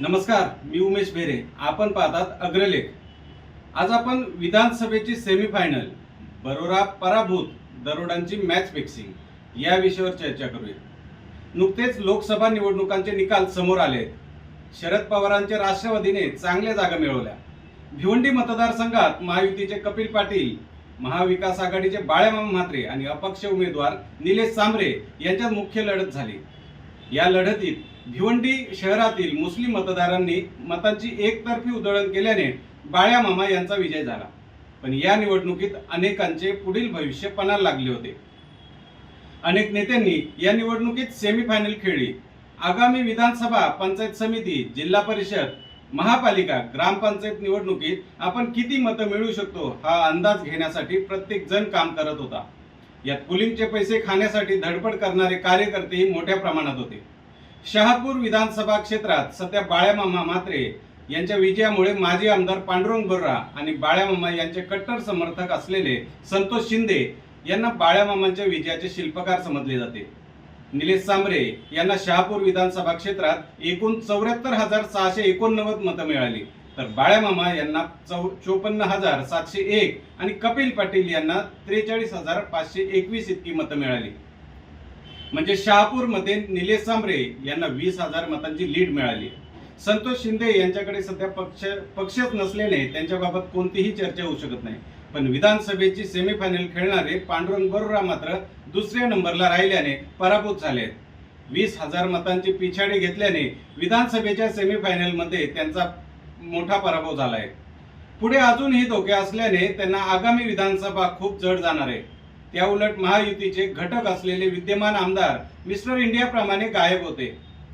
नमस्कार मी उमेश भेरे आपण पाहतात अग्रलेख. आज आपण विधानसभेची सेमीफायनल बरोरा पराभूत दरोडांची मॅच फिक्सिंग या विषयावर चर्चा करूया. नुकतेच लोकसभा निवडणुकांचे निकाल समोर आले आहेत. शरद पवारांच्या राष्ट्रवादीने चांगल्या जागा मिळवल्या. भिवंडी मतदारसंघात महायुतीचे कपिल पाटील महाविकास आघाडीचे बाळामामा म्हात्रे आणि अपक्ष उमेदवार निलेश सांबरे यांच्यात मुख्य लढत झाली. या लढतीत भिवंडी शहरातील मुस्लिम मतदारांनी मतांची एकतर्फी उधळण केल्याने बाळ्या मामा यांचा विजय झाला. पण या निवडणुकीत अनेकांचे पुढील भविष्य पणाला लागले होते. अनेक नेत्यांनी या निवडणुकीत सेमीफायनल खेळली. आगामी विधानसभा पंचायत समिती जिल्हा परिषद महापालिका ग्रामपंचायत निवडणुकीत आपण किती मतं मिळवू शकतो हा अंदाज घेण्यासाठी प्रत्येक जण काम करत होता. यात पुलिंगचे पैसे खाण्यासाठी धडपड करणारे कार्यकर्तेही मोठ्या प्रमाणात होते. शहापूर विधानसभा क्षेत्रात सध्या बाळ्यामामा मात्रे यांच्या विजयामुळे माजी आमदार पांडुरंग बोर्रा आणि बाळ्यामामा यांचे कट्टर समर्थक असलेले संतोष शिंदे यांना बाळ्यामामांच्या विजयाचे शिल्पकार समजले जाते. निलेश सांबरे यांना शहापूर विधानसभा क्षेत्रात एकूण चौऱ्याहत्तर हजार सहाशे एकोणनव्वद मतं मिळाली. तर बाळ्यामामा यांना चौ चोपन्न हजार सातशे एक आणि कपिल पाटील यांना त्रेचाळीस हजार पाचशे एकवीस इतकी मतं मिळाली. म्हणजे शहापूरमध्ये निलेश सांबरे यांना वीस हजार मतांची लीड मिळाली. संतोष शिंदे यांच्याकडे सध्या पक्ष पक्षच नसल्याने त्यांच्याबाबत कोणतीही चर्चा होऊ शकत नाही. पण विधानसभेची सेमीफायनल खेळणारे पांडुरंग बरोरा मात्र दुसऱ्या नंबरला राहिल्याने पराभूत झाले आहेत. वीस हजार मतांची पिछाडी घेतल्याने विधानसभेच्या सेमीफायनलमध्ये त्यांचा मोठा पराभव झाला आहे पुढे अजूनही धोके असल्याने त्यांना आगामी विधानसभा खूप जड जाणार आहे. त्या उलट महायुतीचे घटक असलेले विद्यमान आमदार मिस्टर इंडिया प्रमाणे गायब होते.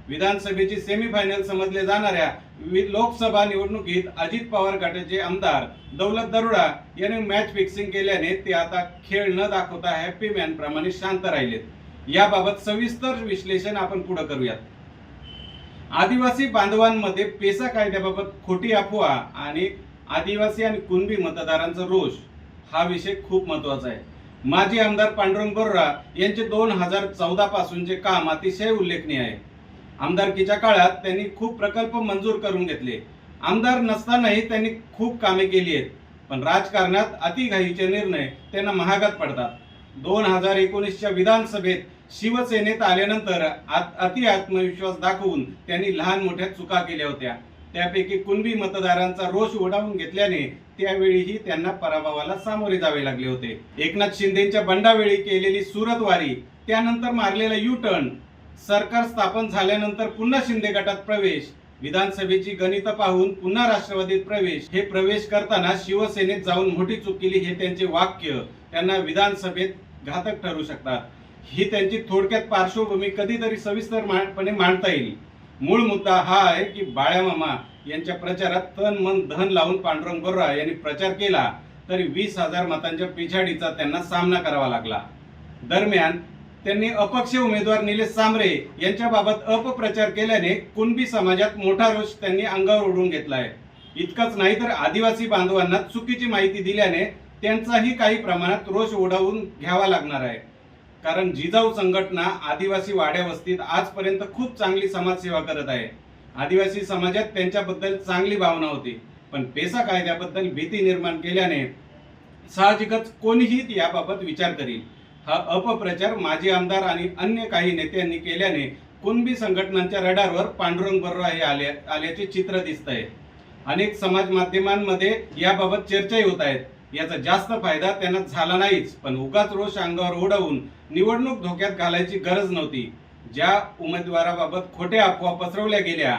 विधानसभेची सेमीफायनल समजले जाणाऱ्या लोकसभा निवडणुकीत अजित पवार गटाचे आमदार दौलत दरोडा यांनी मॅच फिक्सिंग केल्याने ते आता खेळ न दाखवता हॅपी मॅन प्रमाणे शांत राहिलेत. याबाबत सविस्तर विश्लेषण आपण पुढे करूयात. आदिवासी बांधवांमध्ये पेसा कायद्याबाबत खोटी अफवा आणि आदिवासी आणि कुणबी मतदारांचा रोष हा विषय खूप महत्त्वाचा आहे. माजी आमदार पांडुरंग बोर्रा यांचे दोन हजार चौदा पासूनचे काम अतिशय उल्लेखनीय आहे. आमदारकीच्या काळात त्यांनी खूप प्रकल्प मंजूर करून घेतले. आमदार नसतानाही त्यांनी खूप कामे केली आहेत पण राजकारणात अतिघाईचे निर्णय त्यांना महागात पडतात. दोन हजार एकोणीसच्या विधानसभेत शिवसेनेत आल्यानंतर आत- अति आत्मविश्वास दाखवून त्यांनी लहान मोठ्या चुका केल्या होत्या. त्यापैकी कुणबी मतदारांचा रोष ओढावून घेतल्याने त्यावेळीही त्यांना पराभवाला सामोरे जावे लागले होते. एकनाथ शिंदेच्या बंडावेळी केलेली सुरतवारी त्यानंतर मारलेला यू टर्न सरकार स्थापन झाल्यानंतर पुन्हा शिंदे गटात प्रवेश विधानसभेची गणित पाहून पुन्हा राष्ट्रवादीत प्रवेश. हे प्रवेश करताना शिवसेनेत जाऊन मोठी चूक केली हे त्यांचे वाक्य. त्यांना विधानसभेत घातक ठरू शकतात. ही त्यांची थोडक्यात पार्श्वभूमी कधीतरी सविस्तरपणे मांडता येईल. मूळ मुद्दा हा आहे की बाळ्यामामा यांच्या प्रचारात तन मन धन लावून पांडुरंग बोर्रा यांनी प्रचार केला तरी वीस हजार मतांच्या पिछाडीचा त्यांना सामना करावा लागला. दरम्यान त्यांनी अपक्ष उमेदवार निलेश सांबरे यांच्याबाबत अपप्रचार केल्याने कुणबी समाजात मोठा रोष त्यांनी अंगावर ओढून घेतला आहे इतकंच नाही तर आदिवासी बांधवांना चुकीची माहिती दिल्याने त्यांचाही काही प्रमाणात रोष ओढावून घ्यावा लागणार आहे. कारण जिजाऊ संघटना आदिवासी वाड्या वस्तीत आजपर्यंत खूप चांगली समाजसेवा करत आहे. आदिवासी समाजात त्यांच्याबद्दल चांगली भावना होती. पण पेसा कायद्याबद्दल भीती निर्माण केल्याने साहजिकच कोणीही याबाबत विचार करील. हा अपप्रचार माजी आमदार आणि अन्य काही नेत्यांनी केल्याने कुणबी संघटनांच्या रडारवर पांडुरंग बर्रा हे आले आल्याचे चित्र दिसत आहे अनेक समाज माध्यमांमध्ये याबाबत चर्चाही होत आहेत. याचा जास्त फायदा त्यांना झाला नाहीच पण उगाच रोष अंगावर ओढवून निवडणूक धोक्यात घालायची गरज नव्हती. ज्या उमेदवाराबाबत खोट्या अफवा पसरवल्या गेल्या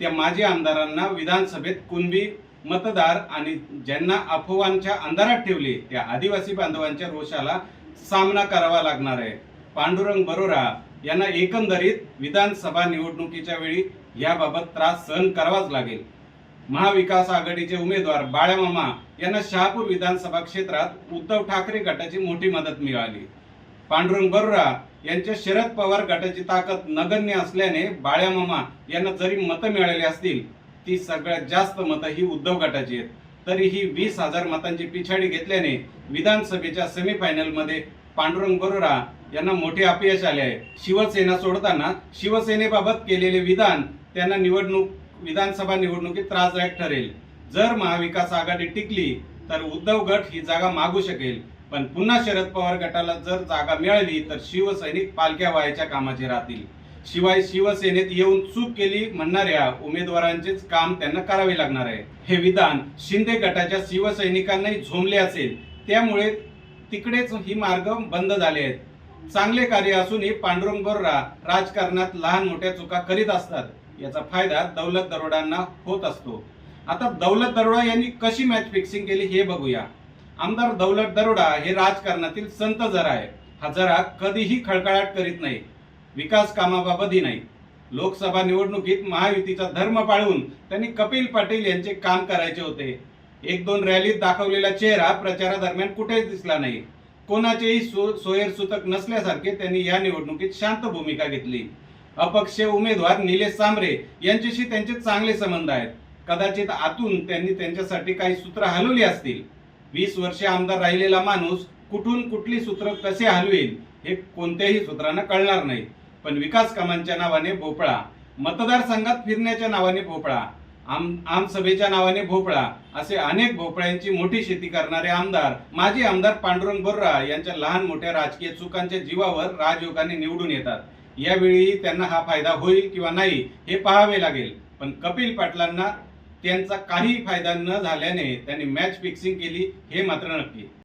त्या माजी आमदारांना विधानसभेत कुणबी मतदार आणि ज्यांना अफवांच्या अंधारात ठेवले त्या आदिवासी बांधवांच्या रोषाला सामना करावा लागणार आहे. पांडुरंग बरोरा यांना एकंदरीत विधानसभा निवडणुकीच्या वेळी याबाबत त्रास सहन करावाच लागेल. महाविकास आघाडीचे उमेदवार बाळ्यामामा यांना शहापूर विधानसभा क्षेत्रात उद्धव ठाकरे गटाची मोठी मदत मिळाली. पांडुरंग बरोरा यांच्या शरद पवार गटाची ताकद नगण्य असल्याने बाळ्यामामा यांना जरी मतं मिळाली असतील ती सगळ्यात जास्त मतं ही उद्धव गटाची आहेत. तरीही वीस हजार मतांची पिछाडी घेतल्याने विधानसभेच्या सेमीफायनलमध्ये पांडुरंग बरोरा यांना मोठे अपयश आले आहे. शिवसेना सोडताना शिवसेनेबाबत केलेले विधान त्यांना निवडणूक विधानसभा निवडणुकीत त्रासदायक ठरेल. जर महाविकास आघाडी टिकली तर उद्धव गट ही जागा मागू शकेल. पण पुन्हा शरद पवार गटाला जर जागा मिळाली तर शिवसैनिक पालख्या व्हायच्या कामाचे राहतील. शिवाय शिवसेनेत येऊन चूक केली म्हणणाऱ्या उमेदवारांचेच काम त्यांना करावे लागणार आहे. हे विधान शिंदे गटाच्या शिवसैनिकांनाही झोंबले असेल. त्यामुळे तिकडेच ही मार्ग बंद झाले आहेत. चांगले कार्य असूनही पांडुरंग बोर्रा राजकारणात लहान मोठ्या चुका करीत असतात. याचा फायदा दौलत दरोडांना होत असतो. आता दौलत दरोडा यांनी कशी मॅच फिक्सिंग केली हे बघूया. आमदार दौलत दरोडा हे राजकारणातील संत जरा आहे हा जरा कधीही खळखळाट करीत नाही. विकास कामाबाबतही नाही. लोकसभा निवडणुकीत महायुतीचा धर्म पाळून त्यांनी कपिल पाटील यांचे काम करायचे होते. एक दोन रॅलीत दाखवलेला चेहरा प्रचारादरम्यान कुठेच दिसला नाही. कोणाचेही सो सोयर सुतक नसल्यासारखे त्यांनी या निवडणुकीत शांत भूमिका घेतली. अपक्ष उमेदवार निलेश सांबरे यांच्याशी त्यांचे चांगले संबंध आहेत. कदाचित आतून त्यांनी त्यांच्यासाठी काही सूत्र हलवली असतील. वीस वर्षे आमदार राहिलेला माणूस कुठून कुठली सूत्र कसे हलवेल हे कोणत्याही सूत्रांना कळणार नाही. पण विकास कामांच्या नावाने भोपळा मतदारसंघात फिरण्याच्या नावाने भोपळा आम आमसभेच्या नावाने भोपळा असे अनेक भोपळ्यांची मोठी शेती करणारे आमदार माजी आमदार पांडुरंग बोर्रा यांच्या लहान मोठ्या राजकीय चुकांच्या जीवावर राजयोगाने निवडून येतात. यावेळी त्यांना हा फायदा होईल किंवा नाही हे पाहावे लागेल. पण कपिल पाटलांना त्यांचा काही फायदा न झाल्याने त्यांनी मॅच फिक्सिंग केली हे मात्र नक्की.